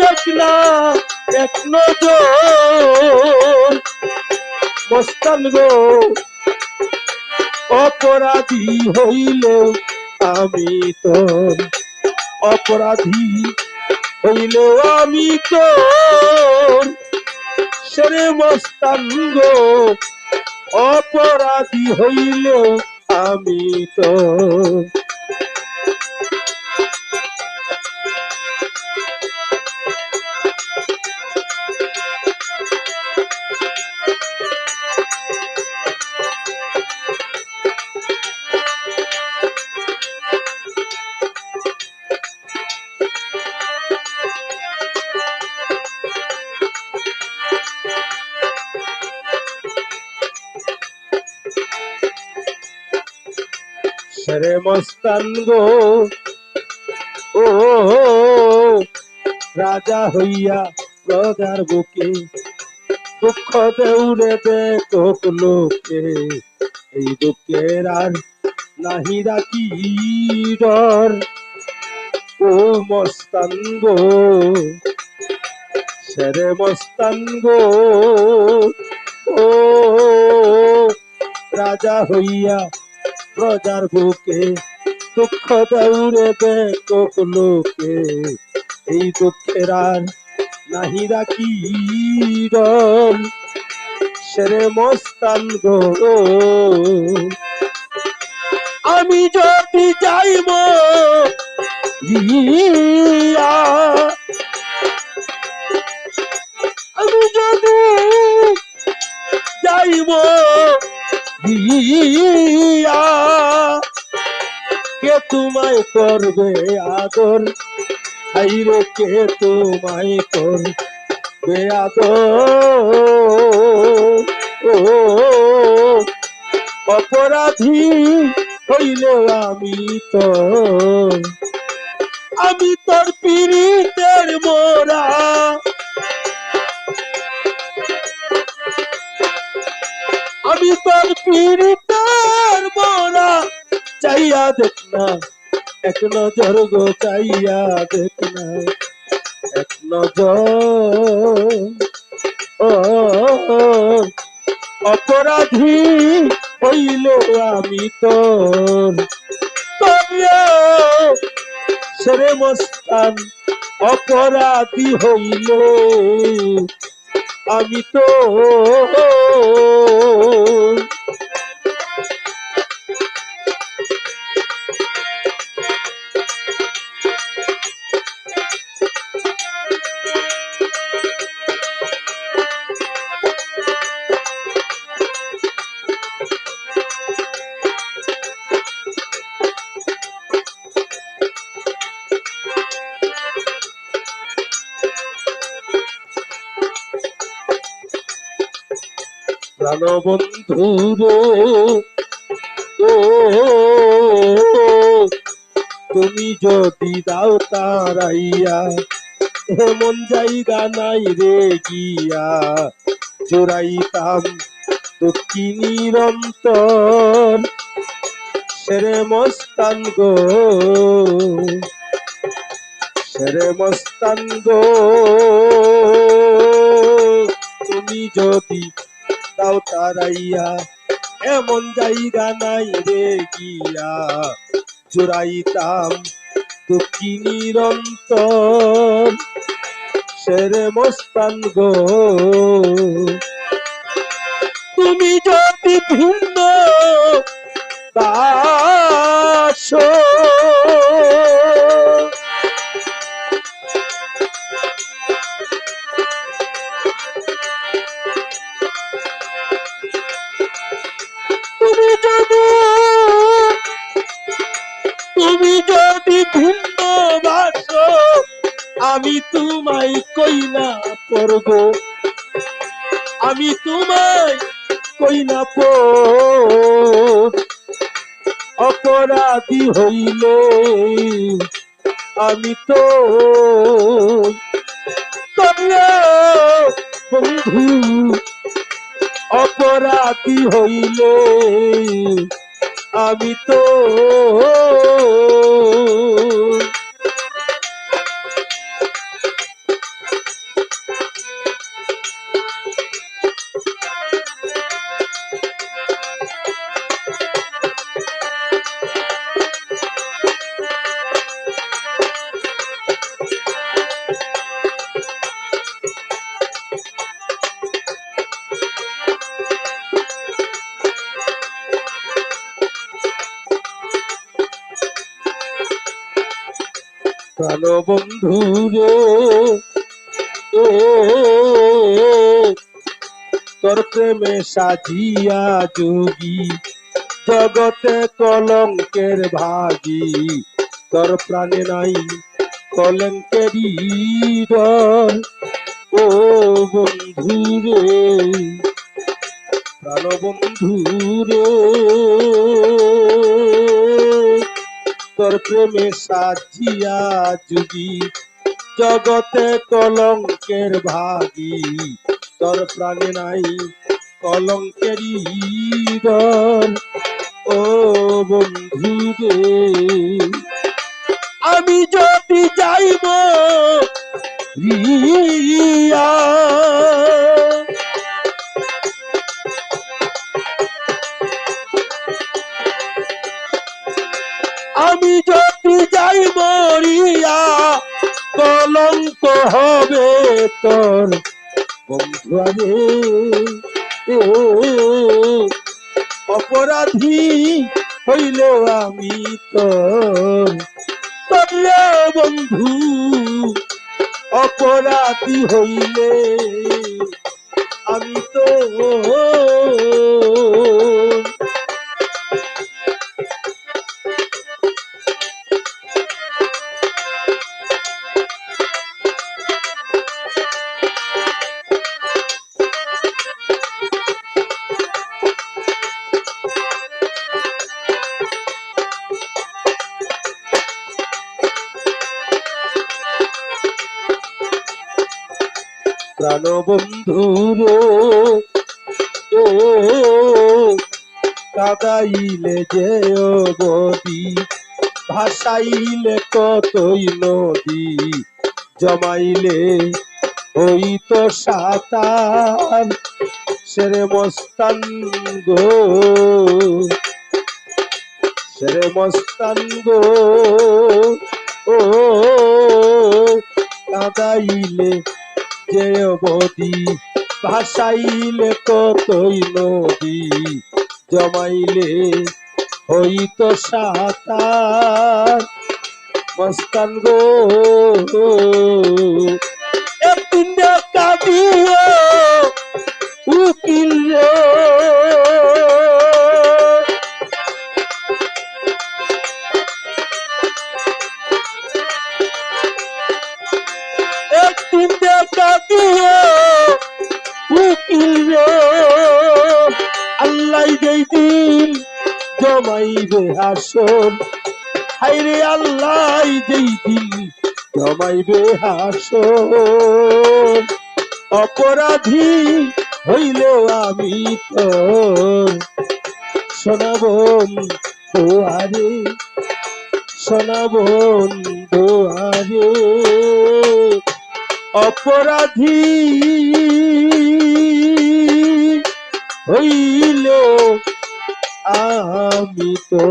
দেখ না গো, অপরাধী হইলেও আমি তোর অপরাধী হইলেও আমি তোর সেরে মস্তান গো, অপরাধী হইলেও আমি তোর সেরে মস্তান গো। ও, রাজা হইয়া প্রজার বুকে দুঃখ দেউরে দেখো লোকে। এই দুঃখের আর নাহি রাখি ডর। ও মস্তান গো সেরে মস্তান গো। ও, রাজা হইয়া প্রজার বুকে, দুঃখ দৌড়ে দেখো লোকে। এই দুঃখের আর নাহি রাখি ডর সেরে মস্তান আমি যদি যাইব রিয়া তোমায় করবে আদর। হাইরে কে তোমায় করবে আদর? অপরাধী হইলে আমি তো। আমি তোর পীড়িতের মোরা। আমি তোর পীড়িতের মোরা চাইয়া দেখ না, এক নজর গো চাইয়া দেখ না, এক নজর। ও, অপরাধী হইল আমি তোর। সেরে মস্তান অপরাধী হইল আমি তো প্রাণবন্ধু ও, তুমি যদি দাও তারাইয়া, এমন জায়গা নাই রে গিয়া। জোড়াইতাম দক্ষিণীর অন্তর সেরে মস্তান গো। সেরে মস্তান গো। তুমি যদি দাও তারাইয়া, এমন জায়গা নাই রে গিয়া। জোড়াইতাম দক্ষিণীর অন্তর সেরে মস্তান গো। তুমি যদি ভিন্ন দাস আমি তোমায় কই না পড়ব। আমি তোমায় কই না পড় অপরাধী হইলে আমি তো বন্ধু। অপরাধী হইলে আমি তো প্রাণ বন্ধু রে। তোর প্রেমে সাজিয়া যোগী, জগতে কলঙ্কের ভাগী। তোর প্রাণে নাই কলঙ্কেরই ডর ও বন্ধু রে প্রাণ বন্ধু রে। তোর প্রেমে সাজিয়া যুগি। জগতে কলঙ্কের ভাগী। তোর প্রাণে নাই কলঙ্কেরই ডর ও বন্ধু রে আমি যদি যাইব, রিয়া কলঙ্ক হবে তোর। বন্ধু এ, অপরাধী হইল আমি তোর। তবে বন্ধু অপরাধী হইলে আমি তো প্রাণ বন্ধু রে ও, কাদাইলে যে বদি ভাসাইলে কতই নদী, জমাইলে ওই তো সাতার, সেরে মস্তান গো, সেরে মস্তান গো, ও, কাদাইলে যে অবধি ভাসাইলে কতই নদী জমাইলে হইত সাতার। মস্তান গো কাঁদিও উকিল রে। আল্লাহ হাইরে আল্লাহ অপরাধী হইলেও আমি তো শোনাবন তোয়ারে শোনাবন তোয়ারে অপরাধী হইল আমি তো।